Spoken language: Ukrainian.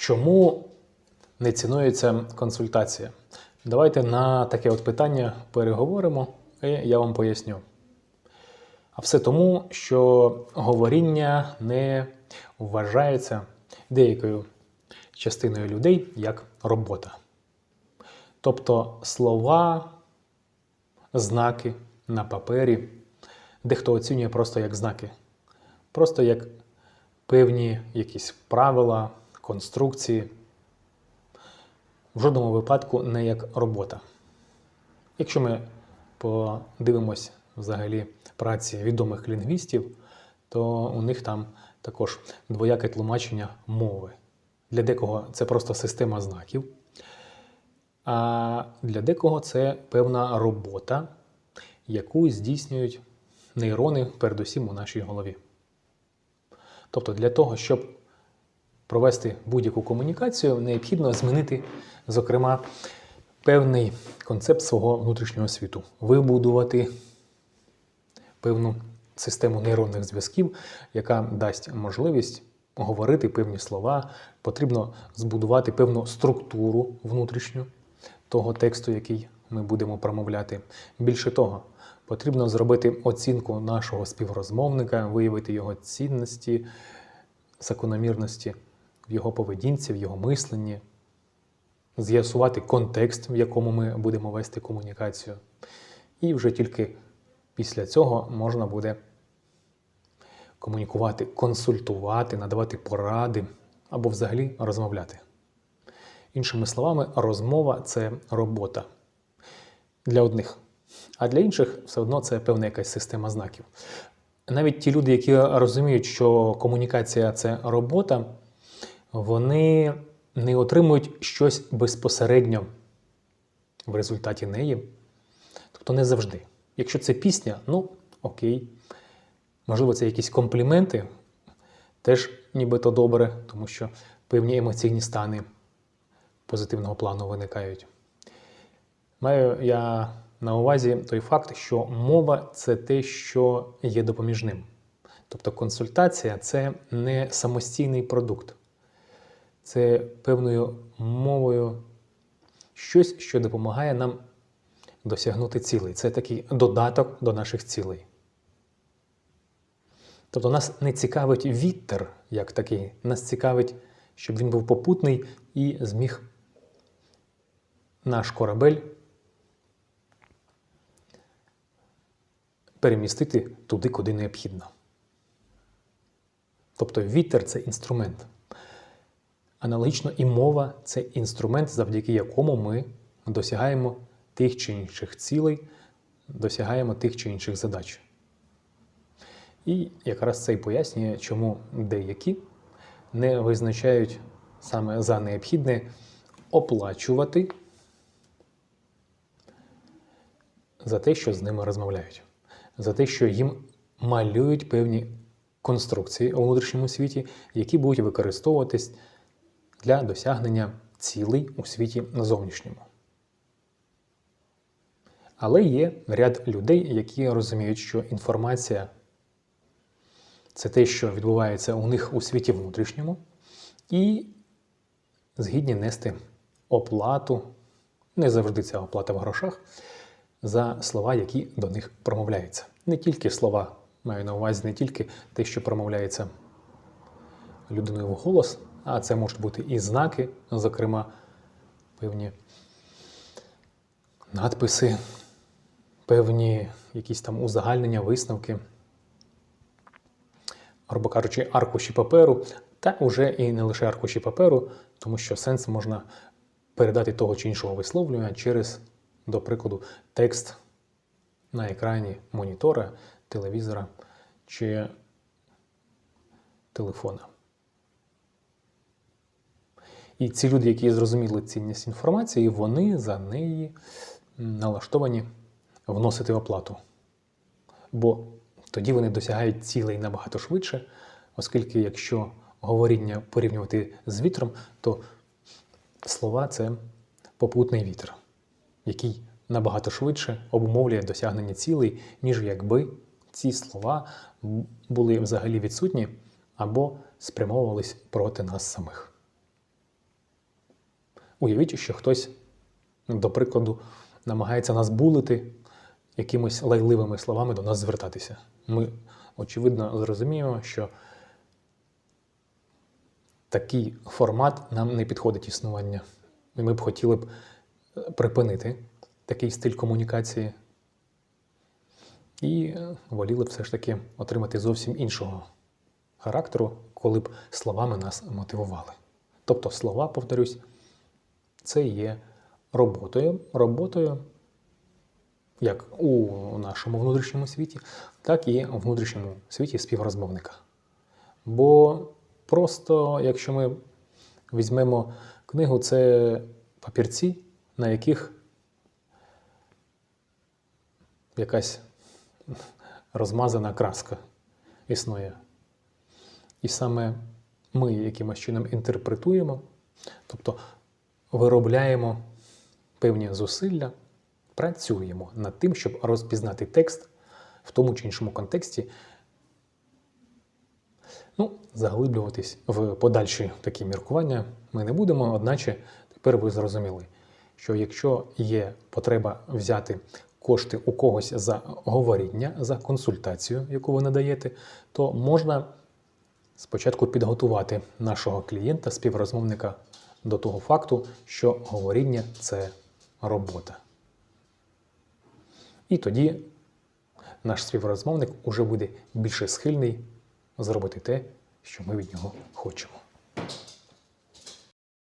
Чому не цінується консультація? Давайте на таке от питання переговоримо, і я вам поясню. А все тому, що говоріння не вважається деякою частиною людей як робота. Тобто слова, знаки на папері, дехто оцінює просто як знаки, просто як певні якісь правила, конструкції. В жодному випадку не як робота. Якщо ми подивимось взагалі праці відомих лінгвістів, то у них там також двояке тлумачення мови. Для декого це просто система знаків, а для декого це певна робота, яку здійснюють нейрони, передусім у нашій голові. Тобто для того, щоб провести будь-яку комунікацію, необхідно змінити, зокрема, певний концепт свого внутрішнього світу, вибудувати певну систему нейронних зв'язків, яка дасть можливість говорити певні слова. Потрібно збудувати певну структуру внутрішню того тексту, який ми будемо промовляти. Більше того, потрібно зробити оцінку нашого співрозмовника, виявити його цінності, закономірності в його поведінці, в його мисленні, з'ясувати контекст, в якому ми будемо вести комунікацію. І вже тільки після цього можна буде комунікувати, консультувати, надавати поради або взагалі розмовляти. Іншими словами, розмова це робота для одних, а для інших все одно це певна якась система знаків. Навіть ті люди, які розуміють, що комунікація це робота, вони не отримують щось безпосередньо в результаті неї. Тобто не завжди. Якщо це пісня, ну окей. Можливо, це якісь компліменти, теж нібито добре, тому що певні емоційні стани позитивного плану виникають. Маю я на увазі той факт, що мова це те, що є допоміжним. Тобто консультація це не самостійний продукт, це певною мовою щось, що допомагає нам досягнути цілей. Це такий додаток до наших цілей. Тобто нас не цікавить вітер як такий, нас цікавить, щоб він був попутний і зміг наш корабель перемістити туди, куди необхідно. Тобто вітер це інструмент. Аналогічно і мова це інструмент, завдяки якому ми досягаємо тих чи інших цілей, досягаємо тих чи інших задач. І якраз це й пояснює, чому деякі не визначають саме за необхідне оплачувати за те, що з ними розмовляють, за те, що їм малюють певні конструкції у внутрішньому світі, які будуть використовуватись для досягнення цілей у світі зовнішньому. Але є ряд людей, які розуміють, що інформація це те, що відбувається у них у світі внутрішньому, і згідні нести оплату, не завжди ця оплата в грошах, за слова, які до них промовляються. Не тільки слова, маю на увазі не тільки те, що промовляється людиною в голос, а це можуть бути і знаки, зокрема, певні надписи, певні якісь там узагальнення, висновки грубо кажучи, аркуші паперу, та вже і не лише аркуші паперу, тому що сенс можна передати того чи іншого висловлювання через, до прикладу, текст на екрані монітора, телевізора чи телефона. І ці люди, які зрозуміли цінність інформації, вони за неї налаштовані вносити оплату. Бо тоді вони досягають цілей набагато швидше, оскільки якщо говоріння порівнювати з вітром, то слова це попутний вітер, який набагато швидше обумовлює досягнення цілей, ніж якби ці слова були взагалі відсутні або спрямовувались проти нас самих. Уявіть, що хтось, до прикладу, намагається нас булити якимись лайливими словами до нас звертатися. Ми, очевидно, зрозуміємо, що такий формат нам не підходить існування. І ми б хотіли б е, припинити такий стиль комунікації і е, воліли б все ж таки отримати зовсім іншого характеру, коли б словами нас мотивували. Тобто слова, повторюсь, це є роботою, роботою як у нашому внутрішньому світі, так і у внутрішньому світі співрозмовника. Бо просто, якщо ми візьмемо книгу, це папірці, на яких якась розмазана краска існує. І саме ми якимось чином інтерпретуємо, тобто виробляємо певні зусилля, працюємо над тим, щоб розпізнати текст в тому чи іншому контексті. Ну, заглиблюватись в подальші такі міркування ми не будемо, одначе тепер ви зрозуміли, що якщо є потреба взяти кошти у когось за говоріння, за консультацію, яку ви надаєте, то можна спочатку підготувати нашого клієнта, співрозмовника до того факту, що говоріння це робота. І тоді наш співрозмовник уже буде більше схильний зробити те, що ми від нього хочемо.